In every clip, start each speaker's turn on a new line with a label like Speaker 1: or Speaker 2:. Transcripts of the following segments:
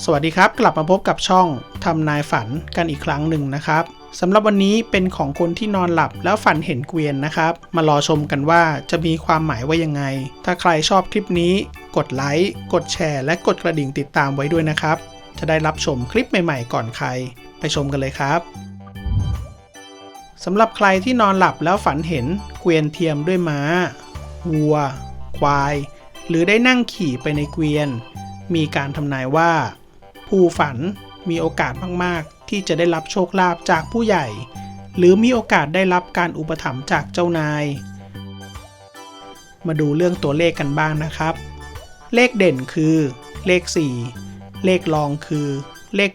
Speaker 1: สวัสดีครับ กลับมาพบกับช่องทำนายฝันกันอีกครั้งหนึ่งนะครับสำหรับวันนี้เป็นของคนที่นอนหลับแล้วฝันเห็นเกวียนนะครับ มารอชมกันว่าจะมีความหมายว่ายังไง ถ้าใครชอบคลิปนี้ กดไลค์กดแชร์ และกดกระดิ่งติดตามไว้ด้วยนะครับ จะได้รับชมคลิปใหม่ๆ ก่อนใคร ไปชมกันเลยครับสำหรับใครที่นอนหลับแล้วฝันเห็นเกวียนเทียมด้วยม้าวัว ควาย หรือได้นั่งขี่ไปในเกวียน มีการทำนายว่า ผู้ฝันมีโอกาสมากๆ ที่จะได้รับโชคลาภจากผู้ใหญ่ หรือมีโอกาสได้รับการอุปถัมภ์จากเจ้านาย มาดูเรื่องตัวเลขกันบ้างนะครับ เลขเด่นคือ เลข 4 เลขรองคือ เลข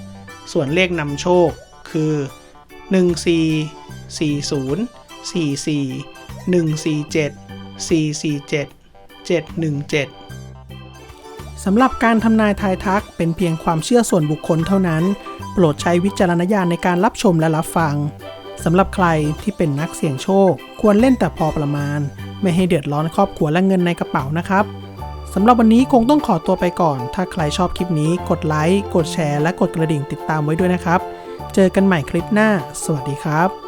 Speaker 1: 7 ส่วนเลขนำโชคคือ 14 40 44 147 447 717 สำหรับการทำนายทายทักเป็นเพียงความเชื่อส่วนบุคคลเท่านั้น โปรดใช้วิจารณญาณในการรับชมและรับฟังสำหรับใครที่เป็นนักเสี่ยงโชค ควรเล่นแต่พอประมาณ ไม่ให้เดือดร้อนครอบครัวและเงินในกระเป๋านะครับสำหรับวันนี้คงต้องขอตัวไปก่อน ถ้าใครชอบคลิปนี้กดไลค์กดแชร์และกดกระดิ่งติดตามไว้ด้วยนะครับ เจอกันใหม่คลิปหน้า สวัสดีครับ